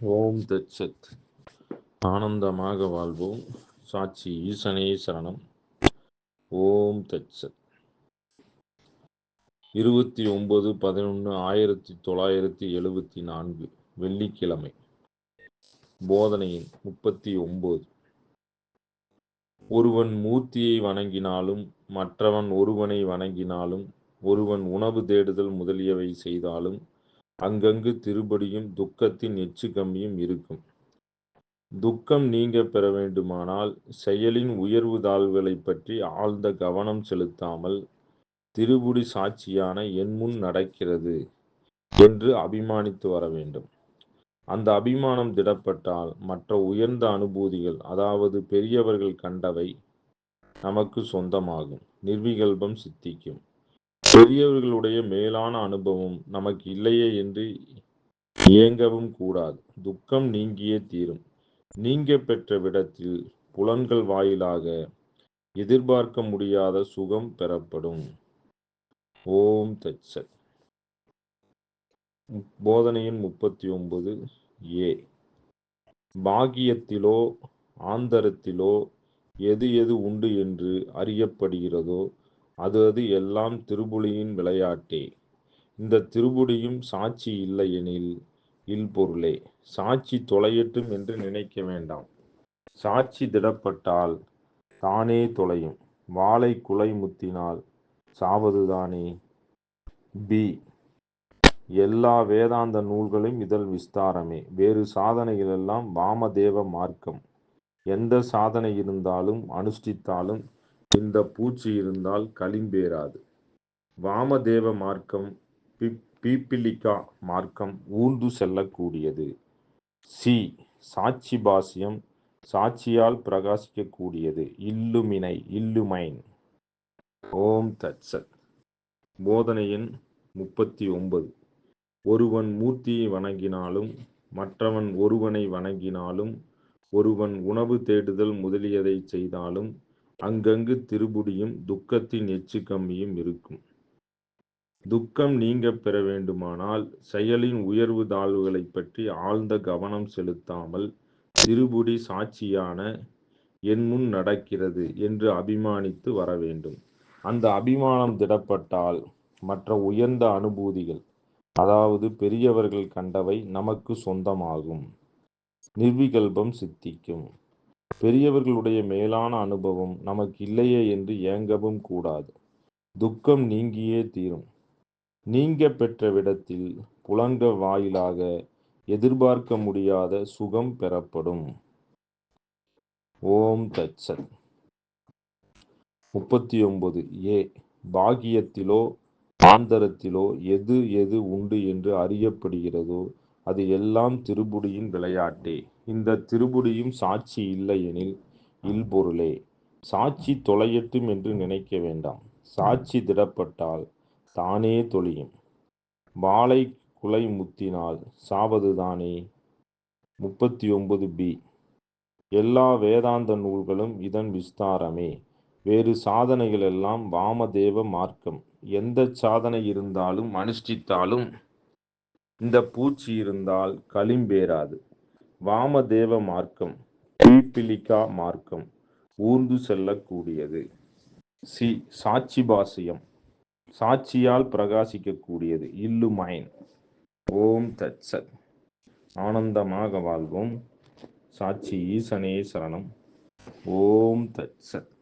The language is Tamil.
ஓம் தட்சத் ஆனந்தமாக வாழ்வோம். சாட்சி ஈசனே சரணம். ஓம் தட்சத் இருபத்தி ஒன்பது பதினொன்று ஆயிரத்தி தொள்ளாயிரத்தி எழுபத்தி நான்கு வெள்ளிக்கிழமை. போதனையின் முப்பத்தி ஒன்பது. ஒருவன் மூர்த்தியை வணங்கினாலும் மற்றவன் ஒருவனை வணங்கினாலும் ஒருவன் உணவு தேடுதல் முதலியவை செய்தாலும் அங்கங்கு திருபடியும் துக்கத்தின் எச்சு கம்மியும் இருக்கும். துக்கம் நீங்க பெற வேண்டுமானால் செயலின் உயர்வு தாழ்வுகளைப் பற்றி ஆழ்ந்த கவனம் செலுத்தாமல் திருபுடி சாட்சியான என் முன் நடக்கிறது என்று அபிமானித்து வர வேண்டும். அந்த அபிமானம் திடப்பட்டால் மற்ற உயர்ந்த அனுபூதிகள் அதாவது பெரியவர்கள் கண்டவை நமக்கு சொந்தமாகும். நிர்விகல்பம் சித்திக்கும். பெரியவர்களுடைய மேலான அனுபவம் நமக்கு இல்லையே என்று இயங்கவும் கூடாது. துக்கம் நீங்கியே தீரும். நீங்க பெற்ற விடத்தில் புலன்கள் வாயிலாக எதிர்பார்க்க முடியாத சுகம் பெறப்படும். ஓம் தச்சத் போதனையின் முப்பத்தி ஒன்பது ஏ. பாகியத்திலோ ஆந்தரத்திலோ எது எது உண்டு என்று அறியப்படுகிறதோ அது அது எல்லாம் திருப்புலியின் விளையாட்டே. இந்த திருபுடியும் சாட்சி இல்லை எனில் இல்பொருளே. சாட்சி தொலையட்டும் என்று நினைக்க வேண்டாம். சாட்சி திடப்பட்டால் தானே தொலையும். வாளை குலை முத்தினால் சாவதுதானே பி. எல்லா வேதாந்த நூல்களும் இதழ் விஸ்தாரமே. வேறு சாதனைகளெல்லாம் வாமதேவ மார்க்கம். எந்த சாதனை இருந்தாலும் அனுஷ்டித்தாலும் இந்த பூச்சி இருந்தால் களிம்பேறாது. வாமதேவ மார்க்கம் பீப்பிலிகா மார்க்கம் ஊர்ந்து செல்லக்கூடியது. சி சாட்சி பாசியம் சாட்சியால் பிரகாசிக்கக்கூடியது. இல்லுமினை இல்லுமைன் ஓம் தட்சத் போதனையின் முப்பத்தி ஒன்பது ஒருவன் மூர்த்தியை வணங்கினாலும் மற்றவன் ஒருவனை வணங்கினாலும் ஒருவன் உணவு தேடுதல் முதலியதை செய்தாலும் அங்கங்கு திருபுடியும் துக்கத்தின் எச்சு கம்மியும் இருக்கும். துக்கம் நீங்க பெற வேண்டுமானால் செயலின் உயர்வு தாழ்வுகளை பற்றி ஆழ்ந்த கவனம் செலுத்தாமல் திருபுடி சாட்சியான என் முன் நடக்கிறது என்று அபிமானித்து வர வேண்டும். அந்த அபிமானம் திடப்பட்டால் மற்ற உயர்ந்த அனுபூதிகள் அதாவது பெரியவர்கள் கண்டவை நமக்கு சொந்தமாகும். நிர்விகல்பம் சித்திக்கும். பெரியவர்களுடைய மேலான அனுபவம் நமக்கு இல்லையே என்று ஏங்கவும் கூடாது. துக்கம் நீங்கியே தீரும். நீங்க பெற்ற விடத்தில் புலங்க வாயிலாக எதிர்பார்க்க முடியாத சுகம் பெறப்படும். ஓம் தச்சத் முப்பத்தி ஒன்பது ஏ. பாகியத்திலோ ஆந்தரத்திலோ எது எது உண்டு என்று அறியப்படுகிறதோ அது எல்லாம் திருபுடியின் விளையாட்டே. இந்த திருபுடியும் சாட்சி இல்லையெனில் இல்பொருளே. சாட்சி தொலையட்டும் என்று நினைக்க வேண்டாம். சாட்சி திடப்பட்டால் தானே தொழியும். வாளை குலை முத்தினால் சாவதுதானே முப்பத்தி ஒன்பது பி. எல்லா வேதாந்த நூல்களும் இதன் விஸ்தாரமே. வேறு சாதனைகள் எல்லாம் வாமதேவ மார்க்கம். எந்த சாதனை இருந்தாலும் அனுஷ்டித்தாலும் இந்த பூச்சி இருந்தால் களிம்பேறாது. வாமதேவ மார்க்கம் பீப்பிலிகா மார்க்கம் ஊர்ந்து செல்லக்கூடியது. சி சாட்சி பாசியம் சாட்சியால் பிரகாசிக்கக்கூடியது. இல்லுமைன் ஓம் தட்சத் ஆனந்தமாக வாழ்வோம். சாட்சி ஈசனே சரணம். ஓம் தட்சத்